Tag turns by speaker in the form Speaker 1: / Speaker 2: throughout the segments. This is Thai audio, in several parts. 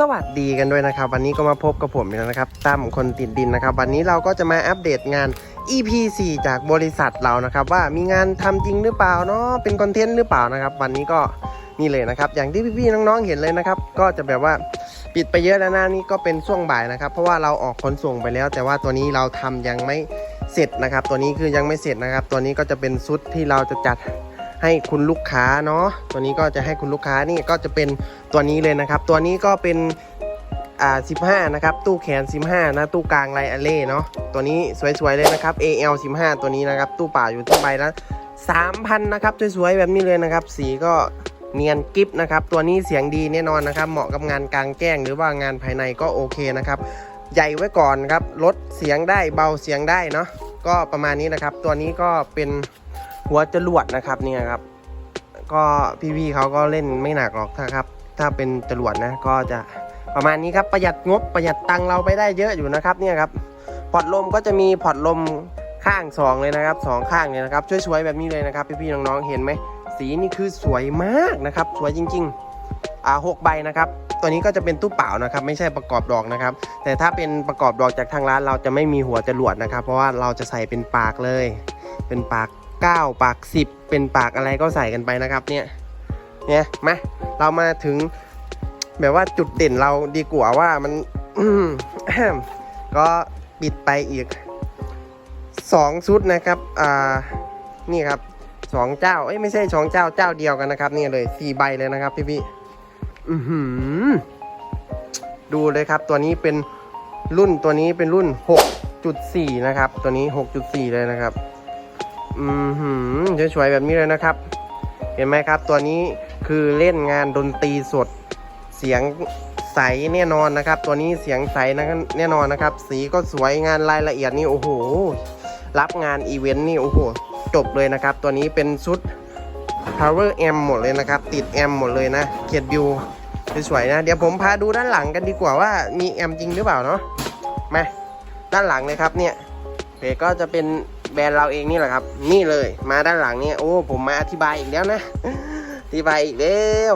Speaker 1: สวัสดีกันด้วยนะครับ วันนี้ก็มาพบกับผมอีกแล้วนะครับตั้มคนติดดินนะครับ วันนี้เราก็จะมาอัปเดตงาน EP 4จากบริษัทเรานะครับ ว่ามีงานทำจริงหรือเปล่าเนาะเป็นคอนเทนต์หรือเปล่านะครับ วันนี้ก็นี่เลยนะครับ อย่างที่พี่ๆน้องๆเห็นเลยนะครับ ก็จะแบบว่าปิดไปเยอะแล้วนะนี่ก็เป็นช่วงบ่ายนะครับ เพราะว่าเราออกขนส่งไปแล้ว แต่ว่าตัวนี้เราทำยังไม่เสร็จนะครับ ตัวนี้คือยังไม่เสร็จนะครับ ตัวนี้ก็จะเป็นชุดที่เราจะจัด ให้คุณลูกค้าเนาะตัวนี้ก็จะให้คุณลูกค้านี่ก็จะเป็นตัวนี้เลยนะครับ ตัวนี้ก็เป็นอ่า15 นะครับ ตู้แขน 15 นะ ตู้กลางไลอเล่เนาะตัวนี้สวยๆเลยนะครับ AL 15 ตัวนี้นะครับ ตู้เปล่าอยู่ที่ใบละ3,000 นะครับสวยๆแบบนี้เลยนะครับ สีก็เนียนกิฟนะครับ ตัวนี้เสียงดีแน่นอนนะครับ เหมาะกับงานกลางแจ้งหรือว่างานภายในก็โอเคนะครับ ใหญ่ไว้ก่อนครับ ลดเสียงได้เบาเสียงได้เนาะก็ประมาณนี้นะครับ ตัวนี้ก็เป็น หัวจรวดนะครับเนี่ยครับ ก็พี่ๆเขาก็เล่นไม่หนักหรอกถ้าครับ ถ้าเป็นจรวดนะก็จะประมาณนี้ครับประหยัดงบประหยัดตังเราไปได้เยอะอยู่นะครับเนี่ยครับพอร์ตลมก็จะมีพอร์ตลมข้างสองเลยนะครับสองข้างเลยนะครับสวยๆแบบนี้เลยนะครับ พี่ๆน้องๆเห็นไหมสีนี่คือสวยมากนะครับ สวยจริงๆอ่าหกใบนะครับ ตัวนี้ก็จะเป็นตู้เปล่านะครับ ไม่ใช่ประกอบดอกนะครับ แต่ถ้าเป็นประกอบดอกจากทางร้านเราจะไม่มีหัวจรวดนะครับ เพราะว่าเราจะใส่เป็นปากเลย เป็นปาก 9ปาก10เป็นปากอะไรก็ใส่กันไปนะครับเนี่ยเนี่ยมาเรามาถึงแบบว่าจุดเด่นเราดีกว่าว่ามันก็ปิดไปอีก2ชุดนะครับอ่านี่ครับสองเจ้าเอ้ยไม่ใช่สองเจ้าเจ้าเดียวกันนะครับนี่เลยสี่ใบเลยนะครับพี่พี่ดูเลยครับ ตัวนี้เป็นรุ่นตัวนี้เป็นรุ่น 6.4 นะครับ ตัวนี้ 6.4 เลยนะครับ อืมหืมสวยๆแบบนี้เลยนะครับ เห็นไหมครับ ตัวนี้คือเล่นงานดนตรีสด เสียงใสแน่นอนนะครับ ตัวนี้เสียงใสนะแน่นอนนะครับ สีก็สวยงานรายละเอียดนี่โอ้โห รับงานอีเวนต์นี่โอ้โห จบเลยนะครับ ตัวนี้เป็นชุด power amp หมดเลยนะครับ ติดแอมหมดเลยนะเกียรบิวสวยๆนะ เดี๋ยวผมพาดูด้านหลังกันดีกว่าว่ามีแอมจริงหรือเปล่าเนาะมาด้านหลังเลยครับเนี่ยเพก็จะเป็น แบรนด์เราเองนี่แหละครับ นี่เลยมาด้านหลังนี่โอ้ผมมาอธิบายอีกแล้วนะอธิบายอีกแล้ว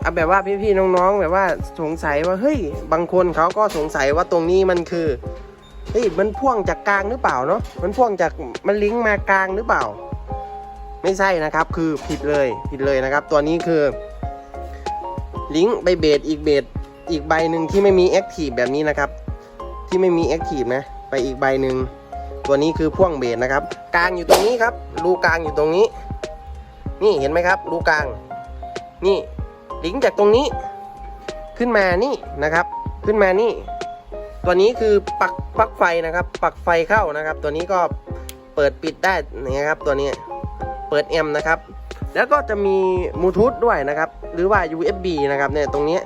Speaker 1: เอาแบบว่าพี่ๆน้องๆแบบว่าสงสัยว่าเฮ้ยบางคนเขาก็สงสัยว่าตรงนี้มันคือเฮ้ยมันพ่วงจากกลางหรือเปล่าเนาะมันพ่วงจากมันลิงก์มากลางหรือเปล่า ไม่ใช่นะครับคือผิดเลยผิดเลยนะครับ ตัวนี้คือลิงก์ไปเบสอีกเบสอีกใบหนึ่งที่ไม่มีแอคทีฟแบบนี้นะครับ ที่ไม่มีแอคทีฟนะ ไปอีกใบหนึ่ง ตัวนี้คือพ่วงเบสนะครับ กลางอยู่ตรงนี้ครับ รูกลางอยู่ตรงนี้ นี่เห็นไหมครับ รูกลาง นี่ลิงจากตรงนี้ ขึ้นมานี่นะครับ ขึ้นมานี่ ตัวนี้คือปักปลั๊กไฟนะครับปลักไฟเข้านะครับ ตัวนี้ก็เปิดปิดได้นะครับ ตัวนี้เปิดแอมนะครับ แล้วก็จะมีบลูทูธด้วยนะครับ หรือว่า USB นะครับเนี่ยตรงนี้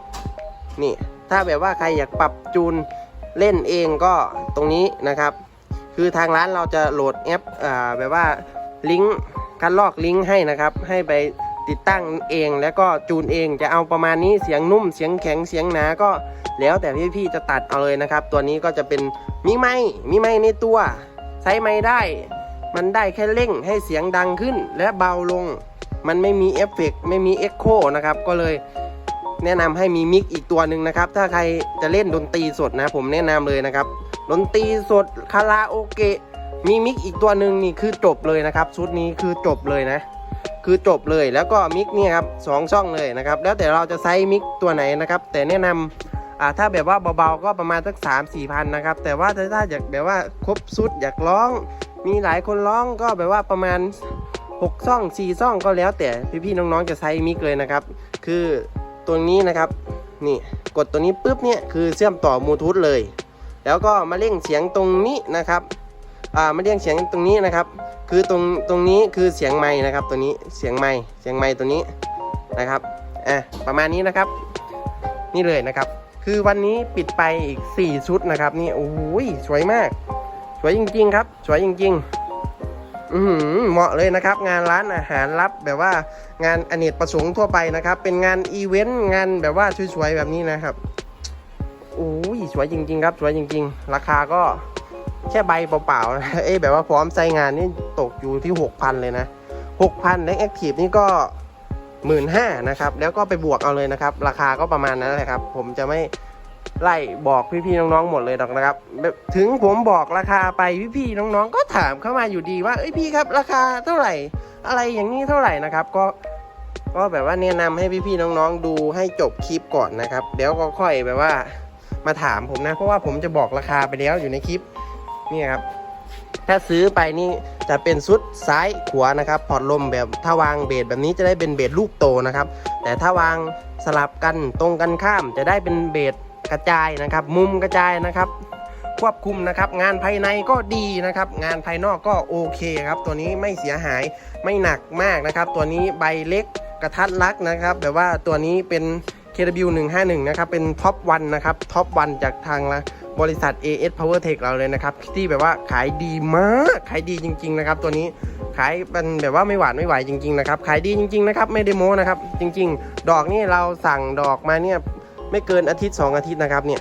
Speaker 1: นี่ถ้าแบบว่าใครอยากปรับจูนเล่นเองก็ตรงนี้นะครับ คือทางร้านเราจะโหลดแอปอแบบว่าลิงก์คัดลอกลิงก์ให้นะครับ ให้ไปติดตั้งเองแล้วก็จูนเองจะเอาประมาณนี้เสียงนุ่มเสียงแข็งเสียงหนาก็แล้วแต่พี่ๆจะตัดเอาเลยนะครับ ตัวนี้ก็จะเป็นมีไม้มีไม้ในตัว ใช้ไม้ได้ มันได้แค่เร่งให้เสียงดังขึ้นและเบาลง มันไม่มีเอฟเฟกต์ไม่มีเอ็กโคนะครับ ก็เลยแนะนำให้มีมิกอีกตัวหนึ่งนะครับ ถ้าใครจะเล่นดนตรีสดนะ ผมแนะนำเลยนะครับ ดนตรีสดคาราโอเกะมีมิกอีกตัวหนึ่งนี่คือจบเลยนะครับ ชุดนี้คือจบเลยนะ คือจบเลยแล้วก็มิกเนี่ยครับสองช่องเลยนะครับ แล้วแต่เราจะใช้มิกตัวไหนนะครับ แต่แนะนำอ่าถ้าแบบว่าเบาๆก็ประมาณสักสามสี่พันนะครับ แต่ว่าถ้าอยากแบบว่าครบชุดอยากร้อง มีหลายคนร้องก็แบบว่าประมาณ6ช่อง4ช่องก็แล้วแต่พี่ๆน้องๆจะใช้มิกเลยนะครับ คือตัวนี้นะครับนี่กดตัวนี้ปุ๊บเนี่ยคือเชื่อมต่อบลูทูธเลย แล้วก็มาเร่งเสียงตรงนี้นะครับอ่ามาเร่งเสียงตรงนี้นะครับ คือตรงตรงนี้คือเสียงไม้นะครับ ตัวนี้เสียงไม้เสียงไม้ตัวนี้นะครับอะประมาณนี้นะครับ นี่เลยนะครับ คือวันนี้ปิดไปอีก 4 ชุดนะครับ นี่โอ้ยสวยมาก สวยจริงๆครับ สวยจริงๆอือหือเหมาะเลยนะครับ งานร้านอาหารรับแบบว่างานอเนกประสงค์ทั่วไปนะครับ เป็นงานอีเวนต์งานแบบว่าสวยๆแบบนี้นะครับ โอ้ยสวยจริง ๆ ครับ สวยจริง ๆ ราคาก็แค่ใบเปล่าๆนะเอ้แบบว่าพร้อมใช้งานนี่ตกอยู่ที่ 6,000 เลยนะ6,000และแอคทีฟนี่ก็หมื่นห้านะครับ แล้วก็ไปบวกเอาเลยนะครับ ราคาก็ประมาณนั้นแหละครับ ผมจะไม่ไล่บอกพี่ๆน้องๆหมดเลยหรอกนะครับแบบถึงผมบอกราคาไปพี่ๆน้องๆ ก็ถามเข้ามาอยู่ดีว่าเอ้ยพี่ครับ ราคาเท่าไหร่ อะไรอย่างนี้เท่าไหร่นะครับ ก็ก็แบบว่าแนะนำให้พี่ๆน้องๆ ดูให้จบคลิปก่อนนะครับ เดี๋ยวก็ค่อยแบบว่า มาถามผมนะ เพราะว่าผมจะบอกราคาไปแล้วอยู่ในคลิปนี่ครับถ้าซื้อไปนี่จะเป็นซุดซ้ายขวานะครับพอร์ตลมแบบถ้าวางเบสแบบนี้จะได้เป็นเบสลูกโตนะครับ แต่ถ้าวางสลับกันตรงกันข้ามจะได้เป็นเบสกระจายนะครับ มุมกระจายนะครับ ควบคุมนะครับ งานภายในก็ดีนะครับ งานภายนอกก็โอเคครับ ตัวนี้ไม่เสียหายไม่หนักมากนะครับ ตัวนี้ใบเล็กกระทัดรักนะครับแบบว่าตัวนี้เป็น KW 151 นะครับ เป็นท็อปวันนะครับ ท็อปวันจากทางละบริษัท AS Power Tech เราเลยนะครับ ที่แบบว่าขายดีมาก ขายดีจริง ๆ นะครับ ตัวนี้ขายเป็นแบบว่าไม่หวานไม่ไหวจริง ๆ นะครับ ขายดีจริง ๆ นะครับ ไม่ได้โม้นะครับ จริง ๆ ดอกนี่เราสั่งดอกมาเนี่ย ไม่เกินอาทิตย์ 2 อาทิตย์นะครับเนี่ย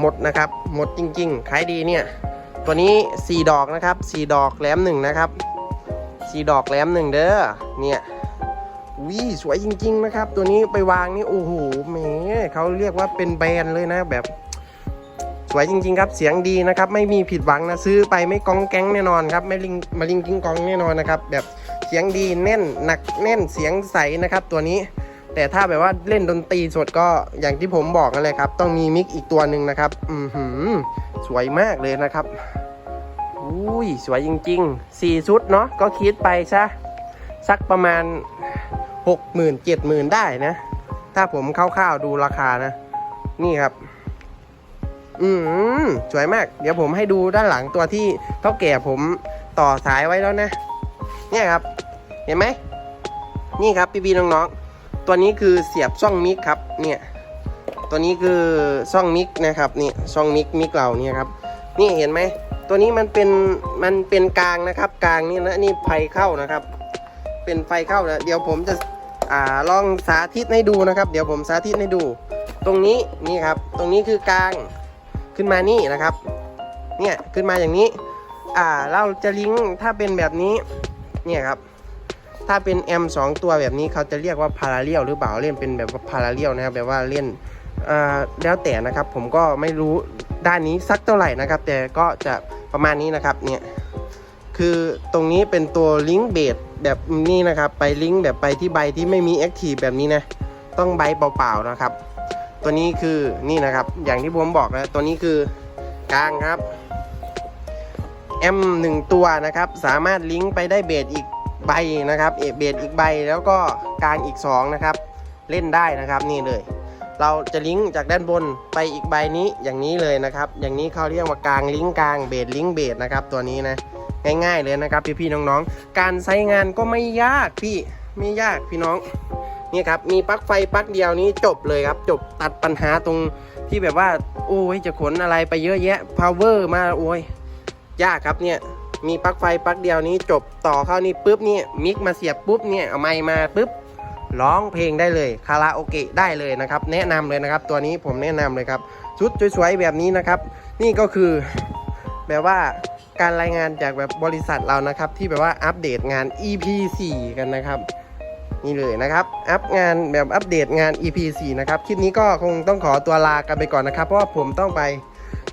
Speaker 1: หมดนะครับ หมดจริง ๆ ขายดีเนี่ย ตัวนี้ 4 ดอกนะครับ 4 ดอกแหลมหนึ่งนะครับ 4 ดอกแหลมหนึ่งเด้อ เนี่ย วิสวยจริง ๆ นะครับ ตัวนี้ไปวางนี่โอ้โหแหมเขาเรียกว่าเป็นแบรนด์เลยนะแบบ สวยจริง ๆ ครับเสียงดีนะครับ ไม่มีผิดหวังนะซื้อไปไม่กองแก๊งแน่นอนครับไม่ลิงมาลิงกิ้งกองแน่นอนนะครับ แบบเสียงดีแน่นหนักแน่นเสียงใสนะครับ ตัวนี้ แต่ถ้าแบบว่าเล่นดนตรีสดก็อย่างที่ผมบอกนั่นแหละครับ ต้องมีมิกอีกตัวหนึ่งนะครับ อือหือสวยมากเลยนะครับอุ้ยสวยจริงๆสี่ชุดเนาะก็คิดไปซะสักประมาณ หกหมื่นเจ็ดหมื่นได้นะ ถ้าผมคร่าวๆดูราคานะ นี่ครับ อืมสวยมาก เดี๋ยวผมให้ดูด้านหลังตัวที่เท่าแก่ผมต่อสายไว้แล้วนะ เนี่ยครับ เห็นไหม นี่ครับพี่ๆน้องๆ ตัวนี้คือเสียบช่องมิกครับ เนี่ย ตัวนี้คือช่องมิกนะครับ นี่ช่องมิกมิกเราเนี่ยครับ นี่เห็นไหม ตัวนี้มันเป็นมันเป็นกลางนะครับ กลางนี่นะนี่ไฟเข้านะครับ เป็นไฟเข้านะเดี๋ยวผมจะ อ่าลองสาธิตให้ดูนะครับ เดี๋ยวผมสาธิตให้ดู ตรงนี้นี่ครับ ตรงนี้คือกลางขึ้นมานี่นะครับ เนี่ยขึ้นมาอย่างนี้ อ่าเราจะลิงก์ถ้าเป็นแบบนี้เนี่ยครับ ถ้าเป็นแอมสองตัวแบบนี้เขาจะเรียกว่าพาราเลียลหรือเปล่าเล่นเป็นแบบว่าพาราเลียลนะครับแบบว่าเล่นอ่าแล้วแต่นะครับ ผมก็ไม่รู้ด้านนี้สักเท่าไหร่นะครับ แต่ก็จะประมาณนี้นะครับเนี่ย คือตรงนี้เป็นตัวลิงก์เบสแบบนี้นะครับ ไปลิงก์แบบไปที่ใบที่ไม่มีแอคทีฟแบบนี้นะ ต้องใบเปล่าๆนะครับ ตัวนี้คือนี่นะครับ อย่างที่ผมบอกนะตัวนี้คือกลางครับแอมหนึ่งตัวนะครับ สามารถลิงก์ไปได้เบสอีกใบนะครับ เอเบสอีกใบแล้วก็กลางอีกสองนะครับ เล่นได้นะครับนี่เลย เราจะลิงก์จากด้านบนไปอีกใบนี้อย่างนี้เลยนะครับ อย่างนี้เขาเรียกว่ากลางลิงก์กลางเบสลิงก์เบสนะครับ ตัวนี้นะง่ายๆเลยนะครับพี่ๆน้องๆ การใช้งานก็ไม่ยากพี่ไม่ยากพี่น้องนี่ครับมีปลั๊กไฟปลั๊กเดียวนี้จบเลยครับ จบตัดปัญหาตรงที่แบบว่า โอ้ยจะขนอะไรไปเยอะแยะ power มาโอ้ยยากครับเนี่ยมีปลั๊กไฟปลั๊กเดียวนี้จบต่อเข้านี่ปุ๊บเนี่ยมิกมาเสียบปุ๊บเนี่ยเอาไมค์มาปุ๊บ ร้องเพลงได้เลยคาราโอเกะได้เลยนะครับ แนะนำเลยนะครับ ตัวนี้ผมแนะนำเลยครับชุดสวยๆแบบนี้นะครับ นี่ก็คือแบบว่าการรายงานจากแบบบริษัทเรานะครับ ที่แบบว่าอัปเดตงาน EP 4กันนะครับ นี่เลยนะครับ อัปงานแบบอัปเดตงาน EP 4นะครับคลิปนี้ก็คงต้องขอตัวลากันไปก่อนนะครับ เพราะว่าผมต้องไป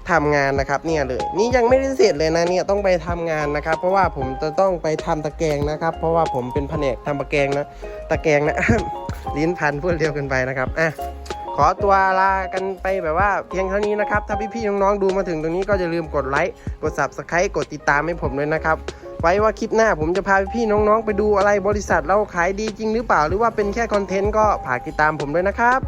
Speaker 1: ทำงานนะครับเนี่ยเลยนี่ยังไม่ได้เสร็จเลยนะเนี่ยต้องไปทำงานนะครับ เพราะว่าผมจะต้องไปทำตะแกรงนะครับ เพราะว่าผมเป็นแผนกทำตะแกรงนะตะแกรงนะลิ้นพันพูดเร็วเกินไปนะครับอะขอตัวลากันไปแบบว่าเพียงเท่านี้นะครับ ถ้าพี่ๆน้องๆดูมาถึงตรงนี้ก็อย่าลืมกดไลค์กด subscribe กดติดตามให้ผมด้วยนะครับ ไว้ว่าคลิปหน้าผมจะพาพี่ๆน้องๆ ไปดูอะไรบริษัทเราขายดีจริงหรือเปล่า หรือว่าเป็นแค่คอนเทนต์ก็ฝากติดตามผมด้วยนะครับ